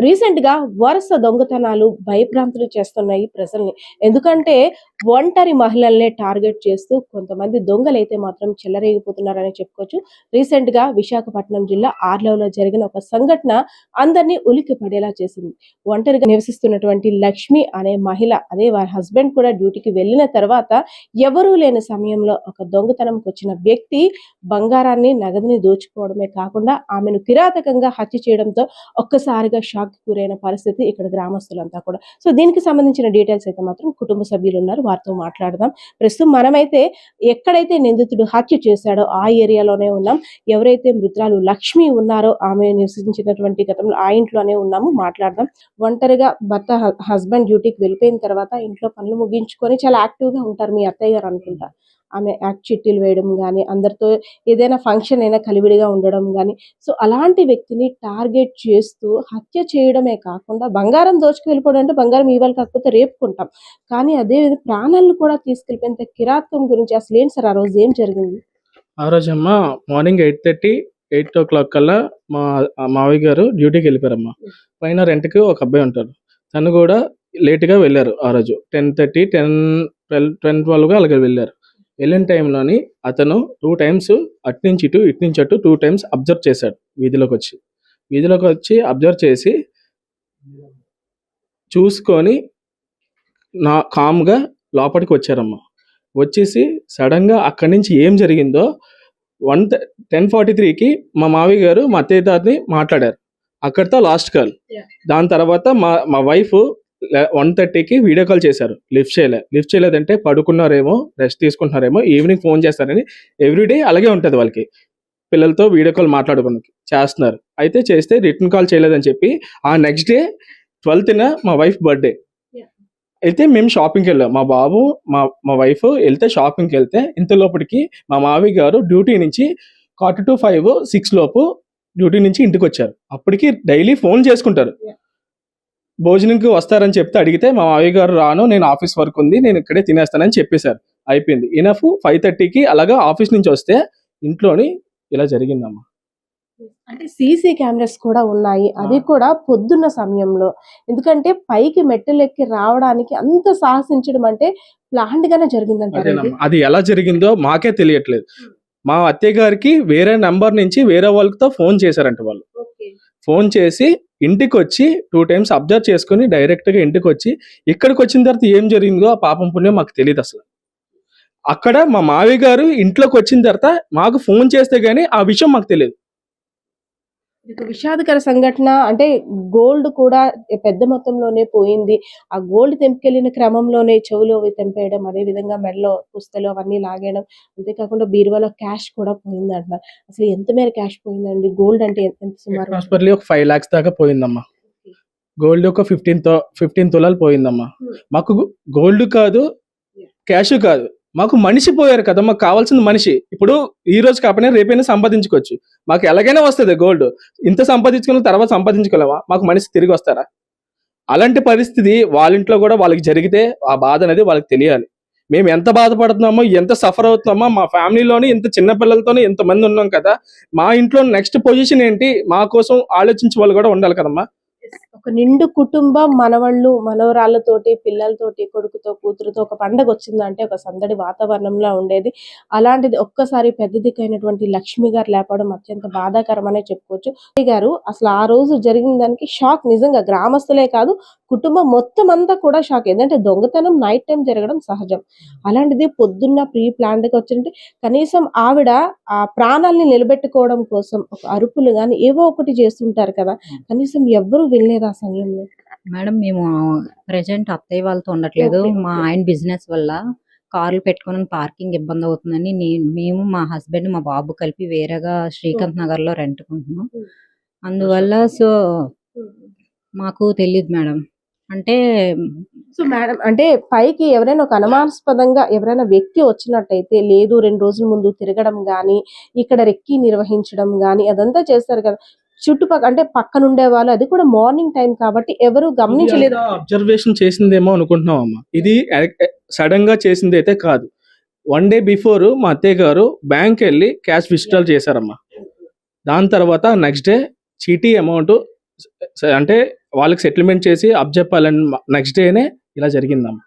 రీసెంట్గా వరుస దొంగతనాలు భయభ్రాంతులు చేస్తున్నాయి ప్రజల్ని. ఎందుకంటే ఒంటరి మహిళల్నే టార్గెట్ చేస్తూ కొంతమంది దొంగలైతే మాత్రం చెల్లరేగిపోతున్నారని చెప్పుకోవచ్చు. రీసెంట్గా విశాఖపట్నం జిల్లా ఆర్లవలో జరిగిన ఒక సంఘటన అందరినీ ఉలికి పడేలా చేసింది. ఒంటరిగా నివసిస్తున్నటువంటి లక్ష్మి అనే మహిళ అదే వారి హస్బెండ్ కూడా డ్యూటీకి వెళ్ళిన తర్వాత ఎవరూ లేని సమయంలో ఒక దొంగతనంకి వచ్చిన వ్యక్తి బంగారాన్ని నగదుని దోచుకోవడమే కాకుండా ఆమెను కిరాతకంగా హత్య చేయడంతో ఒక్కసారిగా షాక్ గురైన పరిస్థితి ఇక్కడ గ్రామస్తులంతా కూడా. సో దీనికి సంబంధించిన డీటెయిల్స్ అయితే మాత్రం కుటుంబ సభ్యులు ఉన్నారు వారితో మాట్లాడదాం. ప్రస్తుతం మనమైతే ఎక్కడైతే నిందితుడు హత్య చేశాడో ఆ ఏరియాలోనే ఉన్నాం. ఎవరైతే మృతురాలు లక్ష్మి ఉన్నారో ఆమె నివసించినటువంటి గతంలో ఆ ఇంట్లోనే ఉన్నాము. మాట్లాడదాం. ఒంటరిగా భర్త హస్బెండ్ డ్యూటీకి వెళ్ళిపోయిన తర్వాత ఇంట్లో పనులు ముగించుకొని చాలా యాక్టివ్గా ఉంటారు మీ అత్తయ్య గారు అనుకుంటా. ఆమె యాక్ట్ చిట్టీలు వేయడం కానీ అందరితో ఏదైనా ఫంక్షన్ అయినా కలివిడిగా ఉండడం కానీ సో అలాంటి వ్యక్తిని టార్గెట్ చేస్తూ హత్య చేయడమే కాకుండా బంగారం దోచుకు వెళ్ళిపోవడం అంటే బంగారం ఇవ్వాలి కాకపోతే రేపుకుంటాం. కానీ అదే ప్రాణాలను కూడా తీసుకెళ్ళిపోయినంత కిరాతకం గురించి అసలు ఏంటి సార్ ఆ రోజు ఏం జరిగింది? ఆ Rojamma morning eight thirty eight o'clock కల్లా మా మావయ్య గారు డ్యూటీకి వెళ్ళిపోయారమ్మా. పైన రెంట్కి ఒక అబ్బాయి ఉంటాడు. తను కూడా లేట్గా వెళ్ళారు ఆ రోజు. Ten thirty ten twelve ten ట్వెల్వ్గా అలాగే వెళ్ళారు. వెళ్ళిన టైంలోని అతను టూ టైమ్స్ అటు నుంచి ఇటు ఇటు నుంచి అటు టూ టైమ్స్ అబ్జర్వ్ చేశాడు వీధిలోకి వచ్చి. వీధిలోకి వచ్చి అబ్జర్వ్ చేసి చూసుకొని నా కామ్గా లోపలికి వచ్చారమ్మా. వచ్చేసి సడన్గా అక్కడి నుంచి ఏం జరిగిందో వన్ టెన్ ఫార్టీ త్రీకి మా మావయ్య గారు మా అత్తయ్య తాతని మాట్లాడారు. అక్కడితో లాస్ట్ కాల్. దాని తర్వాత మా మా వైఫ్ వన్ థర్టీకి వీడియో కాల్ చేశారు. లిఫ్ట్ చేయలే. లిఫ్ట్ చేయలేదంటే పడుకున్నారేమో రెస్ట్ తీసుకుంటున్నారేమో ఈవినింగ్ ఫోన్ చేస్తారని ఎవ్రీడే అలాగే ఉంటుంది వాళ్ళకి. పిల్లలతో వీడియో కాల్ మాట్లాడుకుని చేస్తున్నారు. అయితే చేస్తే రిటర్న్ కాల్ చేయలేదని చెప్పి ఆ నెక్స్ట్ డే ట్వెల్త్న మా వైఫ్ బర్త్డే. అయితే మేము షాపింగ్కి వెళ్ళాం. మా బాబు మా మా వైఫ్ వెళ్తే షాపింగ్కి వెళ్తే ఇంత లోపలికి మా మావి గారు డ్యూటీ నుంచి క్వార్టర్ టు ఫైవ్ సిక్స్ లోపు డ్యూటీ నుంచి ఇంటికి వచ్చారు. అప్పటికి డైలీ ఫోన్ చేసుకుంటారు. భోజనంకి వస్తారని చెప్తే అడిగితే మా మావయ్య గారు రాను నేను ఆఫీస్ వర్క్ ఉంది నేను ఇక్కడే తినేస్తానని చెప్పేశారు. అయిపోయింది. ఇనఫ్ ఫైవ్ థర్టీకి అలాగా ఆఫీస్ నుంచి వస్తే ఇంట్లోని ఇలా జరిగిందమ్మా. అంటే సీసీ కెమెరాస్ కూడా ఉన్నాయి. అది కూడా పొద్దున్న సమయంలో. ఎందుకంటే పైకి మెట్టెలెక్కి రావడానికి అంత సాహసించడం అంటే ప్లాంట్ గానే? అదేనమ్మా. అది ఎలా జరిగిందో మాకే తెలియట్లేదు. మా అత్తయ్య గారికి వేరే నంబర్ నుంచి వేరే వాళ్ళతో ఫోన్ చేశారంట వాళ్ళు. ఫోన్ చేసి ఇంటికి వచ్చి టూ టైమ్స్ అబ్జర్వ్ చేసుకుని డైరెక్ట్గా ఇంటికి వచ్చి ఇక్కడికి వచ్చిన తర్వాత ఏం జరిగిందో ఆ పాపం పుణ్యం మాకు తెలియదు అసలు. అక్కడ మా మావి గారు ఇంట్లోకి వచ్చిన తర్వాత మాకు ఫోన్ చేస్తే కానీ ఆ విషయం మాకు తెలియదు ఇది ఒక విషాదకర సంఘటన. అంటే గోల్డ్ కూడా పెద్ద మొత్తంలోనే పోయింది. ఆ గోల్డ్ తెంపుకెళ్ళిన క్రమంలోనే చెవులు అవి తెంపేయడం అదే విధంగా మెడలో పుస్తలు అవన్నీ లాగేయడం అంతేకాకుండా బీరువాలో క్యాష్ కూడా పోయింది అంటున్నారు అసలు ఎంత మేర క్యాష్ పోయిందండి? గోల్డ్ అంటే ఎంత సుమారు? ఒక ఫైవ్ లాక్స్ దాకా పోయిందమ్మా. గోల్డ్ ఒక ఫిఫ్టీన్ ఫిఫ్టీన్ తులాలు పోయిందమ్మా. మాకు గోల్డ్ కాదు క్యాష్ కాదు. మాకు మనిషి పోయారు కదా మాకు కావాల్సిన మనిషి. ఇప్పుడు ఈ రోజు కాకపోయినా రేపైనా సంపాదించుకోవచ్చు. మాకు ఎలాగైనా వస్తుంది గోల్డ్ ఇంత సంపాదించుకున్న తర్వాత సంపాదించుకోలేమా? మాకు మనిషి తిరిగి వస్తారా? అలాంటి పరిస్థితి వాళ్ళ ఇంట్లో కూడా వాళ్ళకి జరిగితే ఆ బాధ అనేది వాళ్ళకి తెలియాలి. మేము ఎంత బాధపడుతున్నామో ఎంత సఫర్ అవుతున్నామో మా ఫ్యామిలీలోని ఇంత చిన్న పిల్లలతోనే ఎంత మంది ఉన్నాం కదా మా ఇంట్లో నెక్స్ట్ పొజిషన్ ఏంటి? మా కోసం ఆలోచించే వాళ్ళు కూడా ఉండాలి కదమ్మా. ఒక నిండు కుటుంబం మనవళ్ళు మనవరాళ్ళతోటి పిల్లలతోటి కొడుకుతో కూతురుతో ఒక పండగ వచ్చిందంటే ఒక సందడి వాతావరణంలో ఉండేది. అలాంటిది ఒక్కసారి పెద్ద దిక్కైనటువంటి లక్ష్మి గారు లేపడం అత్యంత బాధాకరమనే చెప్పుకోవచ్చు. లక్ష్మి గారు అసలు ఆ రోజు జరిగిన దానికి షాక్ నిజంగా గ్రామస్తులే కాదు కుటుంబం మొత్తం అంతా కూడా షాక్. ఎందుకంటే దొంగతనం నైట్ టైం జరగడం సహజం. అలాంటిది పొద్దున్న ప్రీ ప్లాన్డ్గా వచ్చింటే కనీసం ఆవిడ ఆ ప్రాణాల్ని నిలబెట్టుకోవడం కోసం ఒక అరుపులు గాని ఏవో ఒకటి చేస్తుంటారు కదా. కనీసం ఎవ్వరూ వినలేదు. ఆ సమయంలో. మేడం మేము ప్రెజెంట్ అత్తయ్య వాళ్ళతో ఉండట్లేదు. మా. ఆయన బిజినెస్ వల్ల కార్లు పెట్టుకోవడానికి పార్కింగ్ ఇబ్బంది అవుతుందని నేను మేము మా హస్బెండ్ మా బాబు కలిపి వేరేగా శ్రీకాంత్ నగర్లో రెంట్కుంటున్నాం. అందువల్ల సో మాకు తెలియదు మేడం. అంటే సో మేడం అంటే పైకి ఎవరైనా ఒక అనుమానాస్పదంగా ఎవరైనా వ్యక్తి వచ్చినట్టయితే లేదు రెండు రోజుల ముందు తిరగడం గాని ఇక్కడ రెక్కి నిర్వహించడం గాని అదంతా చేస్తారు కదా. చుట్టుపక్కల అంటే పక్కన ఉండే వాళ్ళు అది కూడా మార్నింగ్ టైం కాబట్టి ఎవరు గమనించలేదు అబ్జర్వేషన్ చేసిందేమో అనుకుంటున్నాం అమ్మ ఇది సడన్గా చేసింది అయితే కాదు. వన్ డే బిఫోర్ మా అత్తయ్య గారు బ్యాంక్ వెళ్ళి క్యాష్ విత్డ్రాల్ చేశారమ్మా. దాని తర్వాత నెక్స్ట్ డే చీటీ అమౌంట్ అంటే వాళ్ళకి సెటిల్మెంట్ చేసి అప్ చెప్పాలని నెక్స్ట్ డేనే ఇలా జరిగిందమ్మా.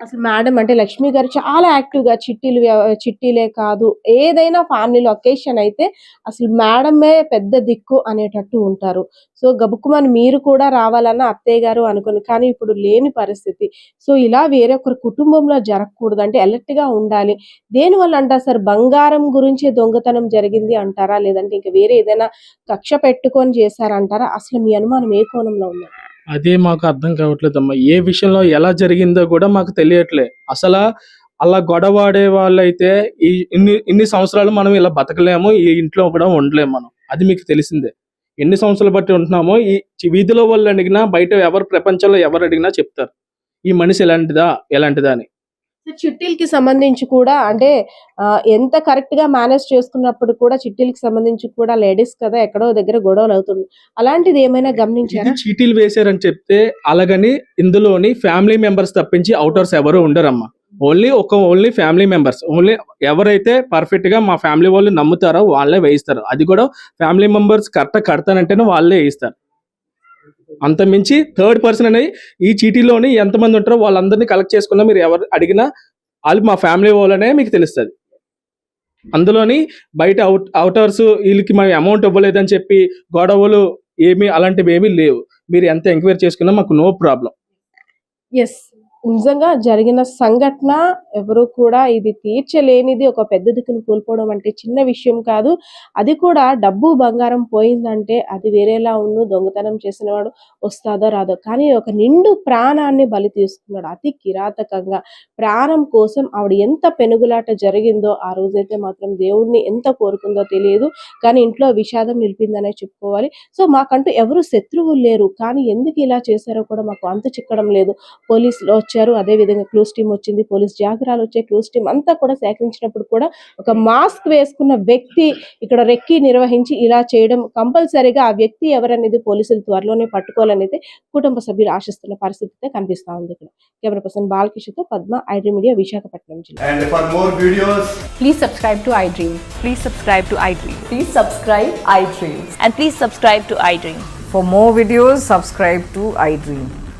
అసలు మేడం అంటే లక్ష్మి గారు చాలా యాక్టివ్గా చిట్టీలు చిట్టీలే కాదు ఏదైనా ఫ్యామిలీలో ఒకేషన్ అయితే అసలు మేడమే పెద్ద దిక్కు అనేటట్టు ఉంటారు. సో గబుక్కుమని మీరు కూడా రావాలన్న అత్తయ్య గారు అనుకుని కానీ ఇప్పుడు లేని పరిస్థితి. సో ఇలా వేరే కుటుంబంలో జరగకూడదు అంటే అలర్ట్గా ఉండాలి. దేని వల్ల అంటారు సార్? బంగారం గురించి దొంగతనం జరిగింది అంటారా? లేదంటే ఇంకా వేరే ఏదైనా కక్ష పెట్టుకొని చేశారంటారా? అసలు మీ అనుమానం ఏ కోణంలో ఉన్నారు అదే మాకు అర్థం కావట్లేదమ్మా. ఏ విషయంలో ఎలా జరిగిందో కూడా మాకు తెలియట్లే. అసలు అలా గొడవాడే వాళ్ళైతే ఈ ఇన్ని ఇన్ని సంవత్సరాలు మనం ఇలా బతకలేము ఈ ఇంట్లో కూడా ఉండలేము మనం. అది మీకు తెలిసిందే. ఎన్ని సంవత్సరాలు బట్టి ఉంటున్నామో ఈ వీధిలో వాళ్ళు అడిగినా బయట ఎవరు ప్రపంచంలో ఎవరు అడిగినా చెప్తారు. ఈ మనిషి ఎలాంటిదా ఎలాంటిదా అని. చిట్టీలకి సంబంధించి కూడా అంటే ఎంత కరెక్ట్గా మేనేజ్ చేసుకున్నప్పుడు కూడా చిట్టీలకి సంబంధించి కూడా లేడీస్ కదా ఎక్కడో దగ్గర గొడవలు అవుతుంది అలాంటిది ఏమైనా గమనించారా? ఇది చీటీలు వేశారని చెప్తే అలాగని ఇందులోని ఫ్యామిలీ మెంబర్స్ తప్పించి అవుటర్స్ ఎవరు ఉండరమ్మా. ఓన్లీ ఒక ఓన్లీ ఫ్యామిలీ మెంబర్స్ ఓన్లీ ఎవరైతే పర్ఫెక్ట్గా మా ఫ్యామిలీ వాళ్ళు నమ్ముతారో వాళ్ళే వేయిస్తారు. అది కూడా ఫ్యామిలీ మెంబర్స్ కరెక్ట్ కడతానంటేనే వాళ్ళే వేయిస్తారు. అంత మించి థర్డ్ పర్సన్ అనేది ఈ చీటీలోని ఎంతమంది ఉంటారో వాళ్ళందరినీ కలెక్ట్ చేసుకున్నా మీరు ఎవరు అడిగినా వాళ్ళు మా ఫ్యామిలీ వాళ్ళనే మీకు తెలుస్తుంది. అందులోని బయట అవుట్ అవుటర్స్ వీళ్ళకి మనం అమౌంట్ ఇవ్వలేదని చెప్పి గొడవలు ఏమీ అలాంటివి ఏమీ లేవు. మీరు ఎంత ఎంక్వైరీ చేసుకున్నా మాకు నో ప్రాబ్లం ఎస్ నిజంగా జరిగిన సంఘటన ఎవరు కూడా ఇది తీర్చలేనిది ఒక పెద్ద దిక్కును కోల్పోవడం అంటే చిన్న విషయం కాదు. అది కూడా డబ్బు బంగారం పోయిందంటే అది వేరేలా ఉన్ను దొంగతనం చేసిన వాడు వస్తాదో రాదో. కానీ ఒక నిండు ప్రాణాన్ని బలి తీసుకున్నాడు అతి కిరాతకంగా. ప్రాణం కోసం ఆవిడ ఎంత పెనుగులాట జరిగిందో ఆ రోజైతే మాత్రం దేవుణ్ణి ఎంత కోరుకుందో తెలియదు. కానీ ఇంట్లో విషాదం నిలిపిందనే చెప్పుకోవాలి. సో మాకంటూ ఎవరు శత్రువులు లేరు. కానీ ఎందుకు ఇలా చేశారో కూడా మాకు అంత చిక్కడం లేదు. పోలీసులు వచ్చారు అదే విధంగా క్లూస్ టీం వచ్చింది పోలీస్ జాగ్రాలు వచ్చాయి క్లూస్ టీం అంతా కూడా సేకరించినప్పుడు కూడా ఒక మాస్క్ వేసుకున్న వ్యక్తి ఇక్కడ రెక్కి నిర్వహించి ఇలా చేయడం కంపల్సరీగా ఆ వ్యక్తి ఎవరనేది పోలీసులు త్వరలోనే పట్టుకోవాలనేది కుటుంబ సభ్యులు ఆశిస్తున్న పరిస్థితి కనిపిస్తా ఉంది ఇక్కడ కెమెరా పర్సన్ బాలకిషోర్తో పద్మ ఐడ్రీ మీడియా విశాఖపట్నం జిల్లా And for more videos, Please subscribe to iDream. Please subscribe to iDream. Please subscribe iDreams. And please subscribe to iDream. For more videos, subscribe to iDream.